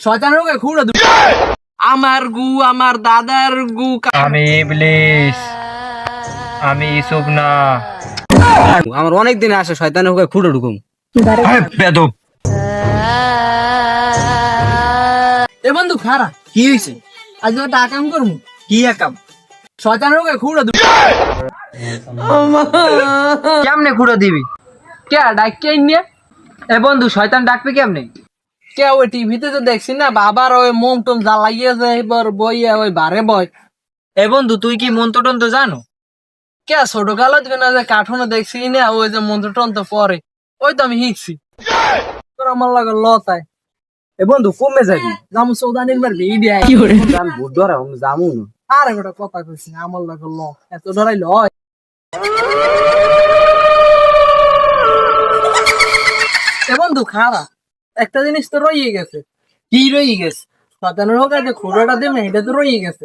শয়তানের ওকে খুঁড়ে দেব আমার গু আমার দাদার গু আমি ইবলিস। আমি ইসুফ না। আমার অনেক দিনে আসে শয়তানের ওকে খুঁড়ে ঢুকুম। বেদব। এ বন্ধু খারা কি হয়েছে? আজ একটা আকাম করব? কি একাম শয়তানের ওকে খুঁড়ে দেব কেমনে খুঁড়ো দিবি? কে ডাকে নিয়ে এ বন্ধু শয়তান ডাকবে কেমনে? কে ওই টিভিতে তো দেখছি না বাবার ওই মোম টোম জ্বালাইয়েছে এবার বইয়া ওই বারে বয় এ বন্ধু তুই কি মন্ত্র টন্ত্র জানো? কে ছোট কালো দিবে না যে কার্টুনে দেখছি না ওই যে মন্ত্র তো পরে। ওই তো আমি শিখছি তোর আমার লাগে লতায় এ বন্ধু কমে যাবি। জামু সৌদানির মার ভিডিও আমি ভূত ধরা জামু না। আরে গোটা কথা কইছি আমার লাগে ল। এত ডরাই লয়। এ বন্ধু খারা একটা জিনিস তো রয়ে গেছে। কি রয়ে গেছে? শতানের হোক যে খুঁড়োটা দেব এটা তো রয়ে গেছে।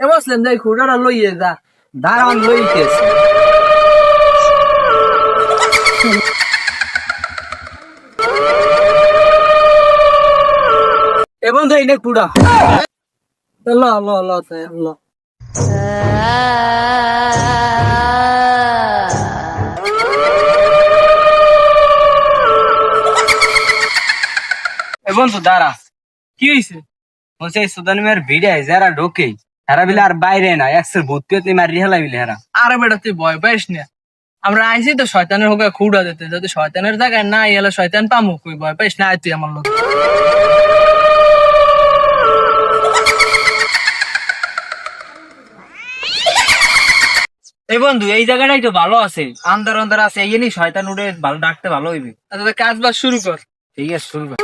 এ বসলেন যে খুঁড়োটা লইয়ে যা। দাঁড়ান লইতেছে এ বন্ধু, এই নে কুড়া ল ল ল ল বন্ধু দাঁড়া। কি হয়েছে বলছে এই সুদানি মেয়ের ভিড়ে যারা ঢোকে। হেরা বিলে আর বাইরে না একসের ভূত পেতনি মারি হেলা বিলে হেরা। আরে বেটা তুই ভয় পাইস না। আমরা আইসি তো শয়তানের হোক খুঁড়া দিতে। যদি শয়তানের জায়গায় না এলে শয়তান পামু কই? ভয় পাইস না তুই আমার লোক এই বন্ধু এই জায়গাটাই তো ভালো আছে। আন্দার আন্দার আছে এই শয়তান উঠে ভালো ডাকতে ভালো হইবে। আচ্ছা কাজ বাজ শুরু কর। ঠিক আছে শুরু কর।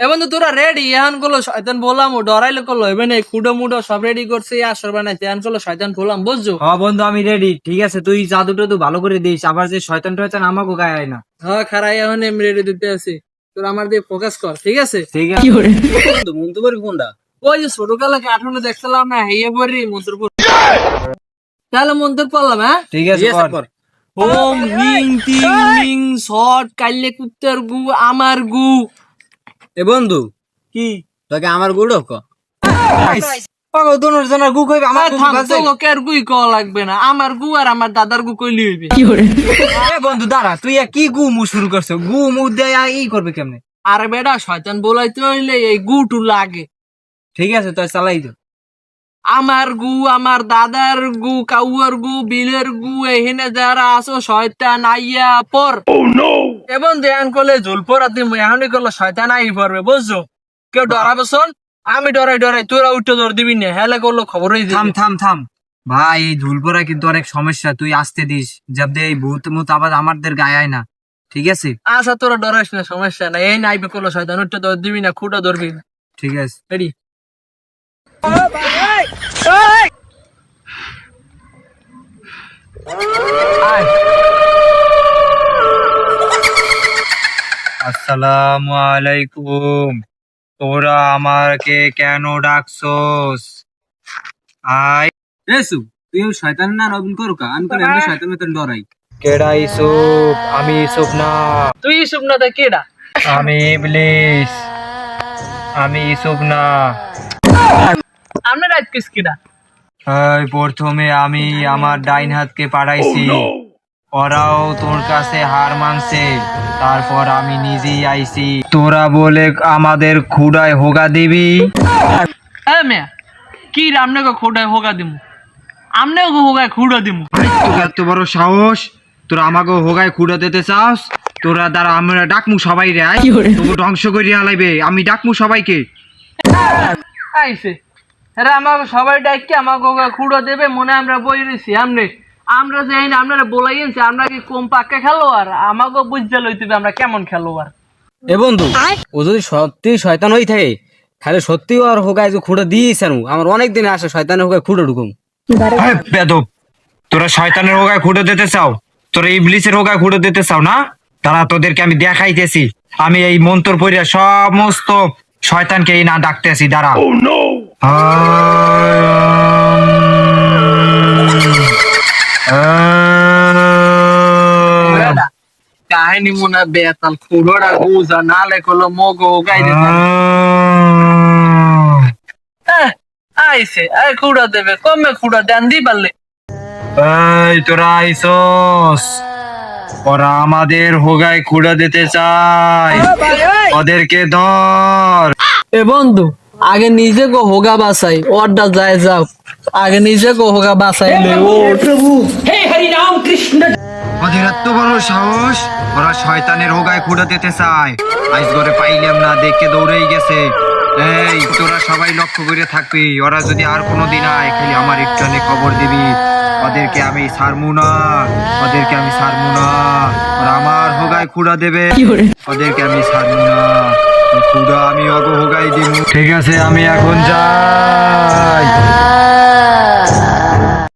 তো তোরা রেডি এখনগুলো শয়তান বললাম ও ডরাইলে করল এবার এই কুডো মুডো সব রেডি করছে আসর এখনগুলো শয়তান বললাম বুঝছ? হ্যাঁ বন্ধু আমি রেডি ঠিক আছে তুই জাদু টাদু ভালো করে দিস আবার যে শয়তান টয়তান আমাকে গায়ে আয় না। হ্যাঁ খারাই এখন এমনি রেডি দিতে আছি তোরা আমার দিয়ে ফোকাস কর ঠিক আছে? ঠিক আছে। বন্ধু তো কোনটা? ওই যে কার্টুনে দেখছিলাম না হেয়ে পড়ি মন্ত্রপুর তাহলে মন্ত্র পড়লাম হ্যাঁ? ঠিক আছে কর। ওম হিং টিং মিং শট কাইলে কুত্তার গু আমার গু। এ বন্ধু কি? তোকে আমার গুড়ো ক। পাগল দোনোর জনের গু কইবে আমার গু লোকের গুই ক লাগবে না। আমার গু আর আমার দাদার গু কইলি হইবে। এ বন্ধু দাঁড়া তুই আর কি গু মু শুরু করছ? গু মু দেয়া ই করবে কেমনে? আরে বেটা শয়তান বলাইতে হইলে এই গুটু লাগে। ঠিক আছে তুই চালাই দে। আমার গু আমার দাদার গু কাউয়ার গু বিলের গু এখানে যারা আছো শয়তান আইয়া পর। এবং ধ্যান করলে ঝুল পরা তুমি এখনই করলে শয়তান আই পড়বে বুঝছ? কেউ ডরাবে শোন আমি ডরাই ডরাই তোরা উঠতে ধর দিবি না হেলে করল খবরই থাম থাম থাম। ভাই এই ধুলপোড়া কিন্তু অনেক সমস্যা তুই আসতে দিস যাতে এই ভূত মুত আবার আমাদের গায়ে আয় না ঠিক আছে? আচ্ছা তোরা ডরাইস না সমস্যা নাই এই নাইবে করল শয়তান উঠতে ধর দিবি না খুঁটা ধরবি। ঠিক আছে। রেডি আসসালামু আলাইকুম। তোরা আমাকে কেন ডাকছস? আই এসু তুই শয়তান না নবীন করুকা আমি তো এমনি শয়তান মেতন ডরাই। কেডা ইসুফ আমি ইসুফ না। তুই ইসুপ না দেখ কেডা? আমি ইবলিস। আমি ইসুফ না। আমরা রাত কিস কেডা? প্রথমে আমি আমার ডাইন হাতকে পাঠাইছি ওরাও তোর কাছে হার মানছে। তারপর আমি নিজেই আইছি। তোরা বলে আমাদের খুদায় হোগা দিবি। হ্যাঁ মেয়া কি রে আমনে খোটায় হোগা দিমু? আমনে হোগায় খুঁড়া দিমু? তোর এত বড় সাহস? তোরা আমাকে হোগায় খুঁড়া দিতে চাস? তোরা দ্বারা আমরা ডাকমু সবাই রে তোকে ধ্বংস করিয়া হালাইবে আমি ডাকমু সবাইকে। আইছে। আরে আমাকে সবাই ডাইকে আমাকে খুঁড়ো দেবে মনে হয় আমরা বই রয়েছি আমনে। আমরা যে এই না আপনারা বলাইয়েছি আমরা কি কম পাক্কা খেলো আর আমাকে বুঝতে লইতে হবে আমরা কেমন খেলো আর এ বন্ধু ও যদি সত্যি শয়তান হয়ে থাকে তাহলে সত্যি আর হোগায় যে খুঁড়ে দিয়েছে আমার অনেক দিনে আসে শয়তানের হোগায় খুঁড়ে ঢুকুম। বেদব তোরা শয়তানের হোগায় খুঁড়ে দিতে চাও? তোরা ইবলিসের হোগায় খুঁড়ে দিতে চাও না? তারা তোদেরকে আমি দেখাইতেছি। আমি এই মন্ত্র পড়িয়া সমস্ত শয়তানকে এই না ডাকতেছি দাঁড়া। কাহিনী মুনা বেতাল খুড়োটা গুজা নালে কলো মগো গাই দে আইছে আই খুড়া দেবে কমে খুড়া দেন দি পারলে। এই তোরা আইসস। ওরা আমাদের হোগায় খুঁড়ে দিতে চায়। ওদেরকে ধর। এ বন্ধু আগে নিজে গো হোগা বাসাই অর্ডার যায় যাও। আগে নিজে গো হোগা বাসাই লে ও ওদের এত বড় সাহস? ওরা শয়তানের হোগায় খুঁড়ে দিতে চায়। আইস করে পাইলাম না দেখে দৌড়েই গেছে। এই তোরা সবাই লক্ষ্য করে থাকবি। ওরা যদি আর কোনো দিন আয় খালি আমার একটু খবর দিবি। ওদেরকে আমি ছাড়মু না। ওদেরকে আমি ছাড়মু না। ওরা আমার হোগায় খুঁড়া দেবে। ওদেরকে আমি ছাড়মু না। খুঁড়া আমি অগ হোগাই দিব ঠিক আছে আমি এখন যাই।